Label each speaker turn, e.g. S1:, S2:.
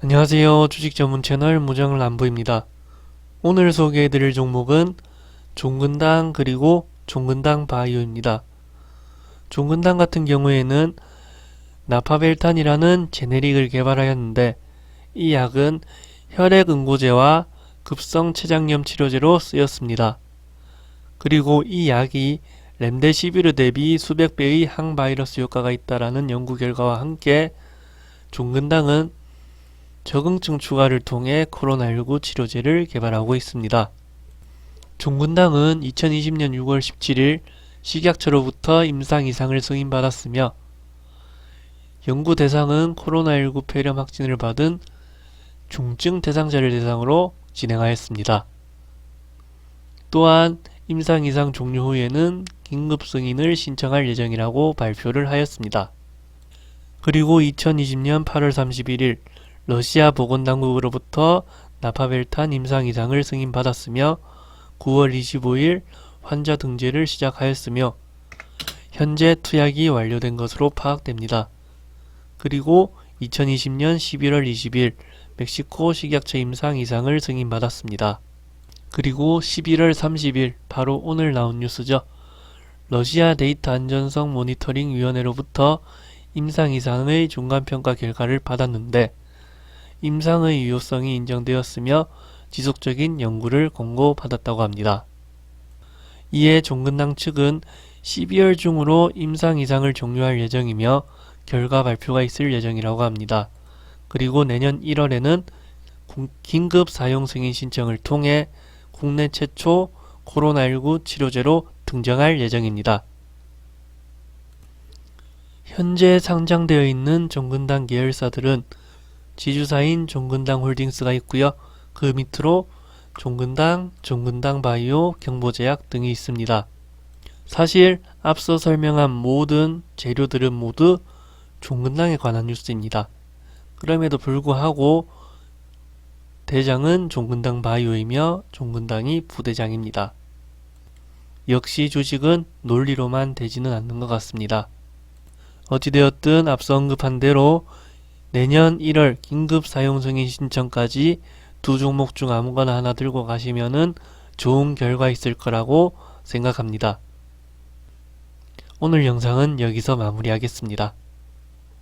S1: 안녕하세요. 주식 전문 채널 무정을 안보입니다. 오늘 소개해드릴 종목은 종근당 그리고 종근당 바이오입니다. 종근당 같은 경우에는 나파벨탄이라는 제네릭을 개발하였는데 이 약은 혈액 응고제와 급성 췌장염 치료제로 쓰였습니다. 그리고 이 약이 렘데시비르 대비 수백 배의 항바이러스 효과가 있다라는 연구 결과와 함께 종근당은 적응증 추가를 통해 코로나19 치료제를 개발하고 있습니다. 종근당은 2020년 6월 17일 식약처로부터 임상 이상을 승인받았으며 연구 대상은 코로나19 폐렴 확진을 받은 중증 대상자를 대상으로 진행하였습니다. 또한 임상 이상 종료 후에는 긴급 승인을 신청할 예정이라고 발표를 하였습니다. 그리고 2020년 8월 31일 러시아 보건당국으로부터 나파벨탄 임상 이상을 승인받았으며 9월 25일 환자 등재를 시작하였으며 현재 투약이 완료된 것으로 파악됩니다. 그리고 2020년 11월 20일 멕시코 식약처 임상 이상을 승인받았습니다. 그리고 11월 30일 바로 오늘 나온 뉴스죠. 러시아 데이터 안전성 모니터링 위원회로부터 임상 이상의 중간평가 결과를 받았는데 임상의 유효성이 인정되었으며 지속적인 연구를 권고받았다고 합니다. 이에 종근당 측은 12월 중으로 임상 이상을 종료할 예정이며 결과 발표가 있을 예정이라고 합니다. 그리고 내년 1월에는 긴급 사용 승인 신청을 통해 국내 최초 코로나19 치료제로 등장할 예정입니다. 현재 상장되어 있는 종근당 계열사들은 지주사인 종근당 홀딩스가 있고요. 그 밑으로 종근당, 종근당 바이오, 경보제약 등이 있습니다. 사실 앞서 설명한 모든 재료들은 모두 종근당에 관한 뉴스입니다. 그럼에도 불구하고 대장은 종근당 바이오이며 종근당이 부대장입니다. 역시 주식은 논리로만 되지는 않는 것 같습니다. 어찌되었든 앞서 언급한 대로 내년 1월 긴급 사용 승인 신청까지 두 종목 중 아무거나 하나 들고 가시면은 좋은 결과 있을 거라고 생각합니다. 오늘 영상은 여기서 마무리하겠습니다.